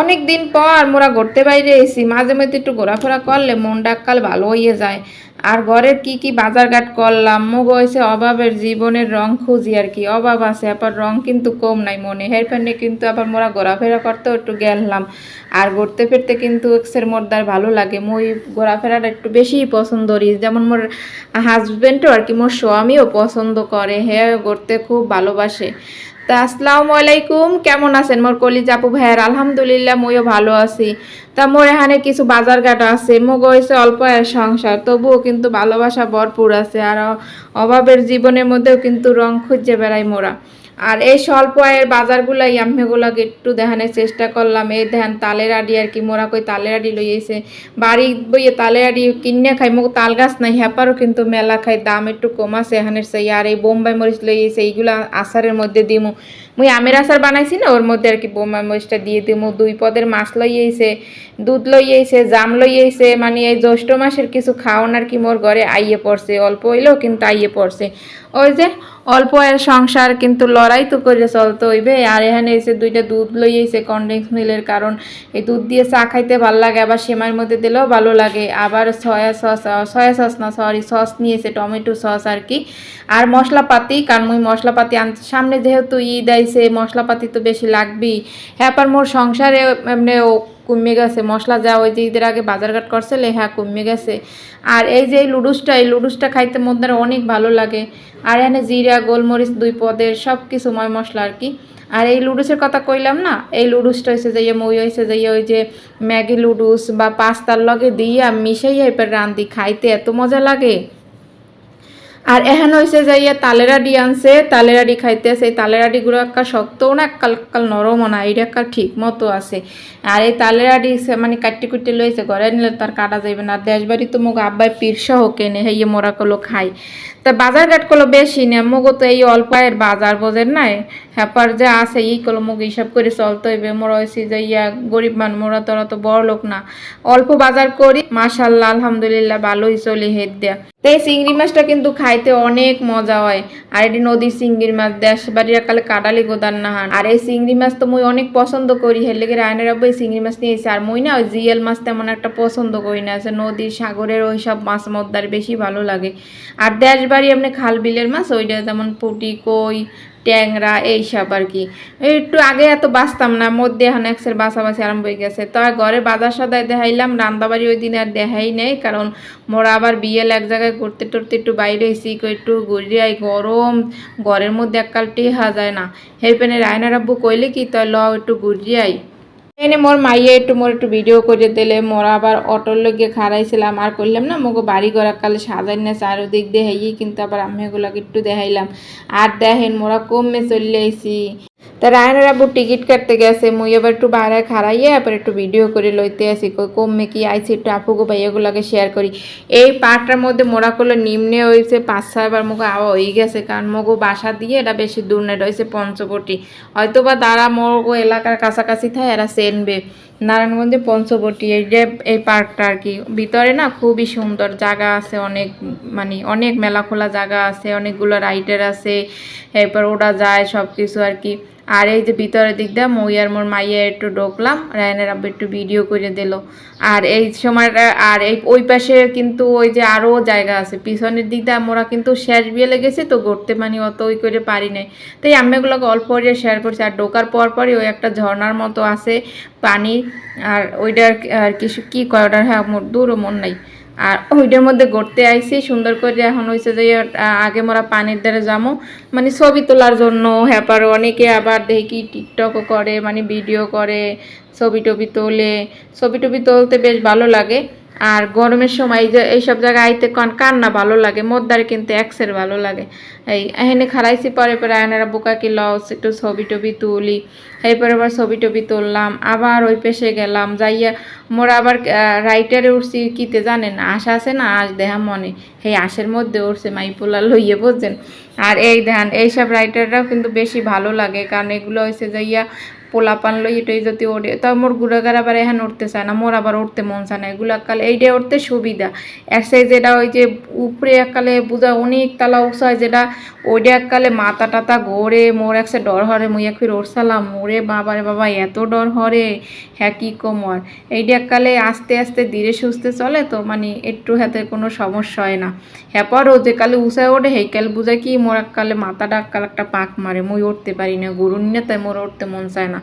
অনেক দিন পর মোরা ঘুরতে বাইরে এসি মাঝে মধ্যে একটু ঘোরাফেরা করলে মনটা কাল ভালো হয়ে যায়। আর ঘরের কি কি বাজারঘাট করলাম, মুগ হয়েছে অভাবের জীবনের রং খুঁজি আর কি। অভাব আছে, আবার রং কিন্তু কম নাই মনে। হেরফেনে কিন্তু আবার মোরা ঘোরাফেরা করতেও একটু গেলাম। আর ঘুরতে ফিরতে কিন্তু এক্সের মোরদার ভালো লাগে। মই ঘোরাফেরাটা একটু বেশিই পছন্দ করি। যেমন মোর হাজবেন্ডও আর কি, মোর স্বামীও পছন্দ করে। হ্যাঁ ঘুরতে খুব ভালোবাসে। তা আসসালামু আলাইকুম। কেমন আছেন মোর কলিজা আপু ভাইয়ের? আলহামদুলিল্লাহ, মইও ভালো আছি। তা মোর এখানে কিছু বাজার ঘাট আছে মো হয়েছে অল্প সংসার, তবুও কিন্তু ভালোবাসা ভরপুর আছে, আর অভাবের জীবনের মধ্যেও কিন্তু রং খুঁজে বেড়াই মোরা। আর এই স্বল্প আয়ের বাজারগুলাই আম্মেগুলাকে একটু দেখানোর চেষ্টা করলাম। এই দেখান, তালের আডি আর কি, মোরা কই তালের আডি লইয়েছে বাড়ি বইয়ে তালের আডি কিনে খাই মোক তাল গাছ নাই হ্যাপারও কিন্তু মেলা খাই, দাম একটু কম আছে এখানের সেই আর এই বোম্বাই মরিচ লইয়েছে এইগুলা আচারের মধ্যে দিমু। মুই আমের আচার বানাইছি না, ওর মধ্যে আর কি বোম্বাই মরিচটা দিয়ে দিমু। দুই পদের মাছ লইয়েছে দুধ লইয়েছে জাম লইয়েছে মানে এই জ্যৈষ্ঠ মাসের কিছু খাওয়ান আর কি মোর ঘরে আইয়ে পড়ছে, অল্প হইলেও কিন্তু আইয়ে পড়ছে। ওই যে অল্প আয়ের সংসার কিন্তু লড়াই তো করে চলতে হইবে। আর এখানে এসে দুইটা দুধ লইয়েছে কন্ডেন্স মিলের কারণ, এই দুধ দিয়ে চা খাইতে ভালো লাগে, আবার সেমাইয়ের মধ্যে দিলেও ভালো লাগে। আবার সয়া সস সয়া সস না সরি সস নিয়েছে টমেটো সস আর কি। আর মশলাপাতি, কারণ মুই মশলাপাতি সামনে যেহেতু ঈদ আইছে, মশলাপাতি তো বেশি লাগবেই। হ্যাঁ মোর সংসারে এমনি কমে গেছে। মশলা যা ওই যে ঈদের আগে বাজারঘাট করছিলে হ্যাঁ কমে গেছে। আর এই যে এই লুডুসটা এই লুডুসটা খাইতে মধ্যে অনেক ভালো লাগে। আর এখানে জিরা, গোলমরিচ, দুই পদের সব কিছু ময় মশলা আর কি। আর এই লুডুসের কথা কইলাম না, এই লুডুসটা হয়েছে যাইয়া মই হয়েছে যাইয়া ওই যে ম্যাগি লুডুস বা পাস্তার লগে দিয়া মিশাইয়া এবার রান্ধি, খাইতে এত মজা লাগে। আর এখন হয়েছে যাইয়া তালেরাডি আনছে, তালেরাডি খাইতে তালেরাডি তালেরাডিগুলো একটা শক্ত না, এককাল কাল নরম না, এইটা একটা ঠিক মতো আছে। আর এই তালেরাডি মানে কাটতে কুটতে লইছে, ঘরে নিলে তার কাটা যাইবে না। দেশবাড়ি তো মোক আব্বাই পীরসহ কেনে হেয়ে মোরা কলো খাই। তা বাজার ঘাট কলো বেশি না, মগো তো এই অল্প আয়ের বাজার বোঝেন নাই। হ্যাপার যে আছে, এই কলো মোক হিসাব করে চলতে হইবে। মোরা হয়েছি যে ইয়া গরিব মান, মোরা তোরা তো বড় লোক না। অল্প বাজার করি, মাশাল্লাহ, আলহামদুলিল্লাহ, ভালোই চলি হেদ দেয়া। তো এই চিংড়ি মাছটা কিন্তু খাইতে অনেক মজা হয়। আর এটি নদীর চিংড়ি মাছ দেশ বাড়ির কালে কাটালি গোদার নাহান আর এই চিংড়ি মাছ তো মুই অনেক পছন্দ করি। হের লেগে রায়নের আব্বু এই চিংড়ি মাছ নিয়ে এসে, আর মুই না ওই জিএল মাছ তেমন একটা পছন্দ করি না। নদীর সাগরের ওই সব মাছ মদ্দার বেশি ভালো লাগে। আর দেশ বাড়ি আপনি খাল বিলের মাছ, ওইটা যেমন পুটি, কই, ট্যাংরা, এইসব আর কি। একটু আগে এত বাঁচতাম না মধ্যে এখন এক্সের বাসাবাসি আরম্ভ হয়ে গেছে। তো ঘরে বাজার সদায় দেখাইলাম, রান্দাবাড়ি ওই দিন আর দেখাই নেই, কারণ মোরা আবার বিয়েল এক জায়গায় করতে টরতে একটু বাইরে হয়েছি একটু ঘুরে, আই গরম, ঘরের মধ্যে এককাল টেহা যায় না। হেরপেনে রায়নার আব্বু কইলে কি তাই ল একটু ঘুরে, আই। এনে মোর মাইয়ে একটু মোর একটু ভিডিও করে দিলে, মোর আবার অটোর লগে খাড়াইছিলাম, আর করলাম না মোকে বাড়ি ঘর কালে সাজাই না, চারোদিক দেখাই কিন্তু আবার আমি এগুলাকে একটু দেখাইলাম। আর দেখেন মোরা কমে চলে আইছি। তা রায়নের আব্বু টিকিট কাটতে গেছে। মুই এবার একটু বাইরে খাড়াইয়ে আবার একটু ভিডিও করে লইতে আসি। কমে কি আইছি একটু আপুকে ভাই, এগুলোকে শেয়ার করি। এই পার্কটার মধ্যে মোড়া করলে নিম্নে হয়েছে পাঁচ ছয়বার মুখে আওয়া হয়ে গেছে। কারণ মগো বাসা দিয়ে এটা বেশি দূর নেই রয়েছে পঞ্চবটি। হয়তো বা তারা মগো এলাকার কাছাকাছি থাকে, এরা চেনবে। নারায়ণগঞ্জে পঞ্চবটি, এই যে এই পার্কটা আর কি। ভিতরে না খুবই সুন্দর জায়গা আছে, অনেক মানে অনেক মেলা খোলা জায়গা আছে, অনেকগুলো রাইডার আছে, এরপর ওরা যায় সব কিছু আর কি। আর এই যে ভিতরের দিক দিয়ে মই আর মোর মাইয়া একটু ঢুকলাম রায়নের আব্বু একটু ভিডিও করে দিল। আর এই সময়টা আর এই, ওই পাশে কিন্তু ওই যে আরও জায়গা আছে, পিছনের দিক দিয়ে আমরা কিন্তু শেষ বিয়ে লেগেছে তো ঘুরতে মানে অত ওই করে পারি নাই। তাই আমি এগুলোকে অল্প করে শেয়ার করছি, আর ঢোকার পর পরই ওই একটা ঝর্ণার মতো আছে, পানি আর ওইটার আর কিছু কি করাটার হ্যাঁ মোর দূরও মন নাই। আর ওইটার মধ্যে ঘুরতে আইছি, সুন্দর করে এখন হয়েছে যে আগে মোরা পানির দ্বারে যামো। মানে ছবি তোলার জন্য, হ্যাপার অনেকে আবার দেখি টিকটকও করে মানে ভিডিও করে, ছবি টবি তোলে। ছবি টবি তুলতে বেশ ভালো লাগে। আর গরমের সময় এই যে এইসব জায়গায় আইতে কন কার না ভালো লাগে, মোদ্দারে কিন্তু এক্সের ভালো লাগে। এই এখানে খারাইছি পরে পরে আয়নারা বোকা কি লস, একটু ছবি টবি তুলি। এরপরে আবার ছবি টবি তুললাম, আবার ওই পেশে গেলাম, যাইয়া মোর আবার রাইটারে উঠছি, কিতে জানেন, আশা আছে না আশ দেহা মনে। সেই আশের মধ্যে উঠছে, মাইপোলা লইয়ে, বুঝছেন? আর এই ধান এইসব রাইটাররাও কিন্তু বেশি ভালো লাগে, কারণ এগুলো হয়েছে যে যাইয়া পোলাপান লই এটাই যদি ওড়ে, তা মোর গুড়াগার আবার এখন উঠতে চায় না, মোর আবার উঠতে মন চায় না। এগুলো কালে এইটা উঠতে সুবিধা। এক সাইজ যেটা ওই যে উপরে এককালে বুঝা অনেক তালা উঁচায় যেটা ওইটা এককালে মাথা টাতা ঘোরে, মোর একসে ডর হরে মুই এক ফির ওরসালাম মোরে বাবারে বাবা, এত ডর হরে হ্যাঁ কী কোমর এইটা এককালে আস্তে আস্তে ধীরে সুস্থে চলে, তো মানে একটু হাতে কোনো সমস্যা হয় না। হ্যাঁ পর ও যে কালে উঁচায় ওঠে হেই কালে বুঝায় কি মোর এককালে মাথাটা এককাল একটা পাক মারে, মুই উঠতে পারি না গরুর নিয়ে তাই মোর উঠতে মন চায় না।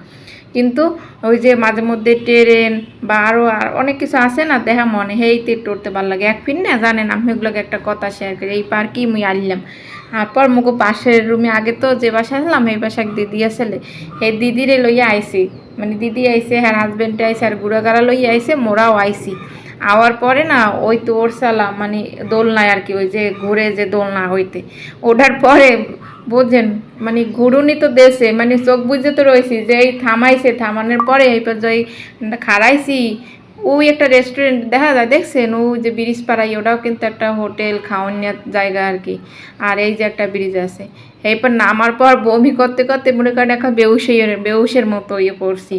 কিন্তু ওই যে মাঝে মধ্যে ট্রেন বা আরও আর অনেক কিছু আছে না দেখা মনে হেইতে টরতে ভালো লাগে এক ফির না জানেন আমি এগুলোকে একটা কথা শেয়ার করি, এই পার্কেই মুই আনলাম তারপর মুখো পাশের রুমে আগে তো যে বাসা আসলাম, এই বাসা এক দিদি আসলে সেই দিদিরে লইয়া আইসি মানে দিদি আইসে হ্যাঁ হাজবেন্ডে আইসে আর গুড়াগাড়া লইয়া আইসে মোরাও আইসি আওয়ার পরে না, ওই তো ওর সালাম মানে দোলনায় আর কি, ওই যে ঘুরে যে দোলনা হইতে। ওঠার পরে বোঝেন মানে ঘুরুনি তো দেশে মানে চোখ বুঝে তো রয়েছি যে এই থামাইছে, থামানোর পরে এই পর যে খাড়াইছি। ওই একটা রেস্টুরেন্ট দেখা যায়, দেখছেন? ও যে ব্রিজ পাড়াই ওটাও কিন্তু একটা হোটেল খাওয়ানোর জায়গা আর কি। আর এই যে একটা ব্রিজ আছে। এরপর নামার পর বমি করতে করতে মনে করেন এখন বেউসেই, বেউসের মতো ইয়ে পড়ছি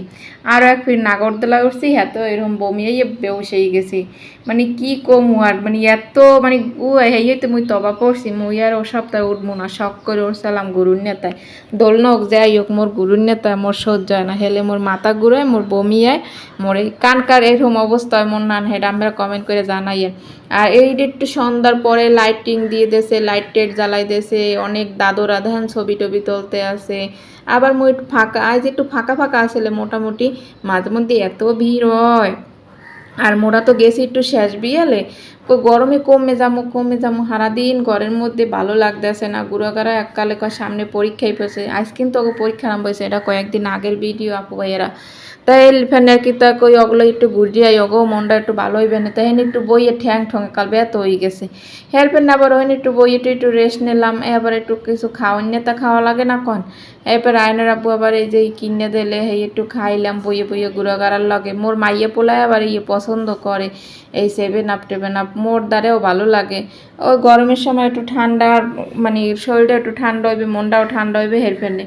আরও এক ফির নাগরদোলা উঠছি হ্যাঁ তো এরকম বমি ইয়ে বেউসেই গেছি। মানে কি কম আর মানে এত মানে ও হেই তো মুই তবা পড়ছি মুই আর ও সপ্তাহে উঠবো না, শখ করে সালাম গরুর নেতায়। দোলনা হোক যাই হোক, মোর গুরুর নেতায়, মোর সহ্য হয় না, হেলে মোর মাথা ঘুরায়, মোর বমি হয়, মোর কানকার এরকম অবস্থা হয়, মোর নান হেড আমরা কমেন্ট করে জানাইয়েন আর এই একটু সন্ধ্যার পরে লাইটিং দিয়ে দেছে লাইট টেট জ্বালাই দেছে অনেক দাদরা ধান ছবি টবি তুলতে আছে আবার একটু ফাঁকা, আজ একটু ফাঁকা ফাঁকা আসলে মোটামুটি, মাঝে মধ্যে এত ভিড় হয়। আর মোরা তো গেছি একটু শেষ বিয়ালে গরমে কমে যাব কমে যাব সারাদিন ঘরের মধ্যে ভালো লাগতেছে না, গুড়াগাড়া এককালে সামনে পরীক্ষাই পেয়েছে আজ কিন্তু ওকে পরীক্ষা নাম হয়েছে, এটা কয়েকদিন আগের ভিডিও আপু ভাইয়েরা। তাই আর কি কই, ওগুলো একটু ঘুরিয়াই ওগো, মনটা একটু ভালো হইবে না। তাই একটু বইয়ে ঠ্যাং ঠঙে কাল ব্যথ হয়ে গেছে। হেল্পেন আবার ওখানে একটু বইয়ে একটু একটু রেস্ট নিলাম এবার একটু কিছু খাওয়ান তা খাওয়া লাগে না কন? এরপর আয়নার আব্বু আবার এই যে কিনে দিলে হে একটু খাইলাম, বইয়ে বইয়ে গুঁড়া গাড়ার লগে। মোর মাইয়ে পোলায় আবার ইয়ে পছন্দ করে, এই সেভেন আপ টেভেন আপ মোর দ্বারেও ভালো লাগে। ওই গরমের সময় একটু ঠান্ডা মানে শরীরটা একটু ঠান্ডা হইবে, মনটাও ঠান্ডা হইবে হের ফেনে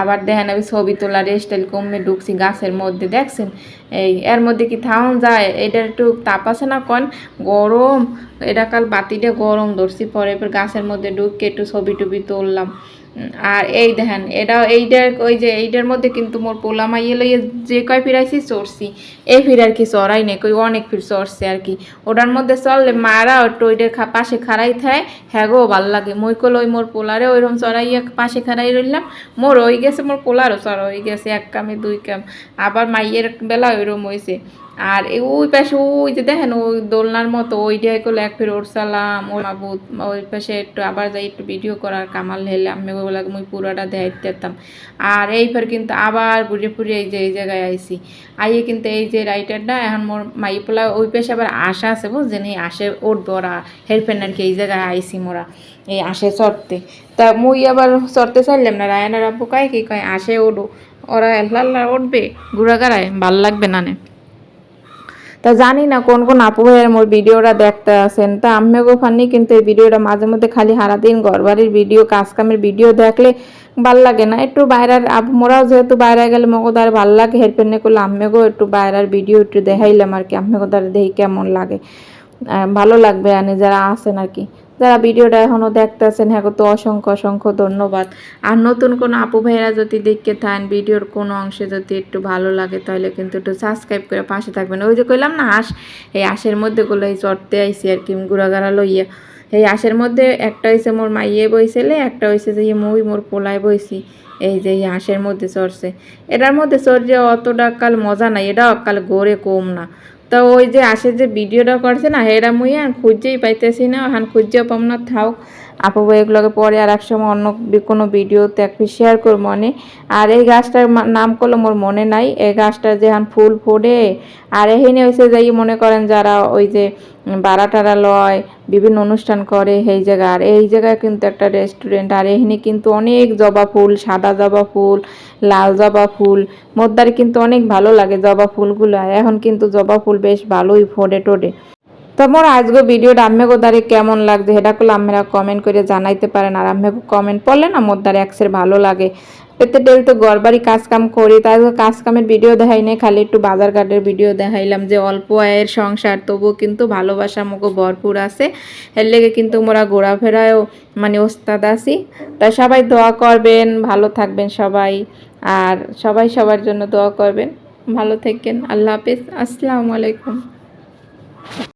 আবার দেখেন আমি ছবি তোলা রেস্টাইল কমে ঢুকছি গাছের মধ্যে। দেখছেন? এই, এর মধ্যে কি থাউন যায়? এটার একটু তাপ আছে না কন? গরম। এটা কাল বাতিটা গরম ধরছি, পরে এবার গাছের মধ্যে ঢুকে একটু ছবি টবি তুললাম। আর এই দেখেন, এটাও এইটার, ওই যে এইটার মধ্যে কিন্তু মোর পোলা মাইয়ে লইয়ে যে কয় ফিরাইছি চড়ছি। এই ফির আর কি চড়াই নেই, কই অনেক ফির চড়ছে আর কি। ওটার মধ্যে চললে মারা একটু ওইটার পাশে খাড়াই থায় হ্যাঁ গো, ভালো লাগে। মই কল ওই মোর পোলারে ওইরকম চড়াইয়া পাশে খাড়াই রইলাম, মোর ওই গেছে, মোর পোলারও চড়া হয়ে গেছে, এক কামে দুই কাম। আবার মাইয়ের বেলা ওইরকম হয়েছে আর ওই পাশে ওই যে দেখেন ওই দোলনার মতো, ওই ওইটাই করলে এক ফির ওরসালাম ওর মাবুত ওই পাশে একটু আবার যাই একটু ভিডিও করার, কামাল হেলে আমি ওগুলো মুই পুরোটা দেখাইতে যেতাম আর এই ফের কিন্তু আবার ঘুরে ফুরে এই যে, এই জায়গায় আইছি। আইয়ে কিন্তু এই যে রাইটারটা এখন মোর মাই মাইপোলা ওই পাশে আবার আশা আছে বুঝছেন? এই আশে উঠবে ওরা হেল্পেন আর কি এই জায়গায় আইছি মোরা, এই আসে চড়তে তা মুই আবার চড়তে চাইলাম না রায়নার আব্বু কয় কি কয় আসে ওডো, ওরা এল্লা উঠবে ঘুরাগাড়ায় ভালো লাগবে না নে। তা জানি না কোন কোন আপু ভাইয়ের মোর ভিডিওটা দেখতে আছেন। তা আমিও ফানি কিন্তু এই ভিডিওটা মাঝে মধ্যে খালি সারাদিন ঘরবাড়ির ভিডিও কাজ কামের ভিডিও দেখলে ভালো লাগে না। একটু বাইরের মোরাও যেহেতু বাইরে গেলে মগোদার ভালো লাগে হেল্পেনে করলে আমিও একটু বাইরের ভিডিও একটু দেখাইলাম আর কি। আমিও তার দেখি কেমন লাগে। ভালো লাগবে আনে যারা আসেন আর কি। যারা ভিডিওটা এখনও দেখতেছেন হ্যাঁ তো অসংখ্য অসংখ্য ধন্যবাদ। আর নতুন কোনো আপু ভাইয়েরা যদি দেখতে থান ভিডিওর কোনো অংশে যদি একটু ভালো লাগে, তাহলে কিন্তু একটু সাবস্ক্রাইব করে পাশে থাকবেন। ওই যে কইলাম না, হাঁস, এই হাঁসের মধ্যে গুলো এই চড়তে আইসি আর কি গুড়াগাড়া লইয়া। এই হাঁসের মধ্যে একটা হয়েছে মোর মাইয়ে বইছিলে একটা হয়েছে যে মই মোর পোলায় বইছি। এই যে এই হাঁসের মধ্যে চড়ছে। এটার মধ্যে চড়ছে অতটা কাল মজা নাই, এটাও কাল গড়ে কম না। তো ওই যে আসে যে ভিডিওটা করছে না হেরা মুই খুঁজেই পাইতেছি না এখন খুঁজেও পাম না থাও আপু এগুলোকে পরে আর এক সময় অন্য কোনো ভিডিওতে একটু শেয়ার করব মনে আর এই গাছটার নাম করল মোর মনে নাই। এই গাছটা যেহান ফুল ফোড়ে আর এখানে হয়েছে যাই মনে করেন যারা ওই যে বাড়া টাড়া লয়, বিভিন্ন অনুষ্ঠান করে সেই জায়গা। আর এই জায়গায় কিন্তু একটা রেস্টুরেন্ট আর এখানে কিন্তু অনেক জবা ফুল, সাদা জবা ফুল, লাল জবা ফুল মোদ্দারে কিন্তু অনেক ভালো লাগে জবা ফুলগুলো। এখন কিন্তু জবা ফুল বেশ ভালোই ফোড়ে টোডে তো মোর আজকে ভিডিওটা আম্মেগো দ্বারে কেমন লাগছে সেটা করলে আপনারা কমেন্ট করে জানাইতে পারেন। আর আম্মেগো কমেন্ট পড়লে না মোর দ্বারে একসের ভালো লাগে। এতে টেল তো ঘর বাড়ি কাজ কাম করি তাই কাজ কামের ভিডিও দেখাই নাই, খালি একটু বাজার ঘাটের ভিডিও দেখাইলাম যে অল্প আয়ের সংসার, তবুও কিন্তু ভালোবাসা মুখো ভরপুর আছে। এর লেগে কিন্তু মোরা ঘোরাফেরায়ও মানে ওস্তাদ আছি। তাই সবাই দোয়া করবেন, ভালো থাকবেন সবাই। আর সবাই সবার জন্য দোয়া করবেন। ভালো থাকেন, আল্লাহ হাফিজ, আসসালামু আলাইকুম।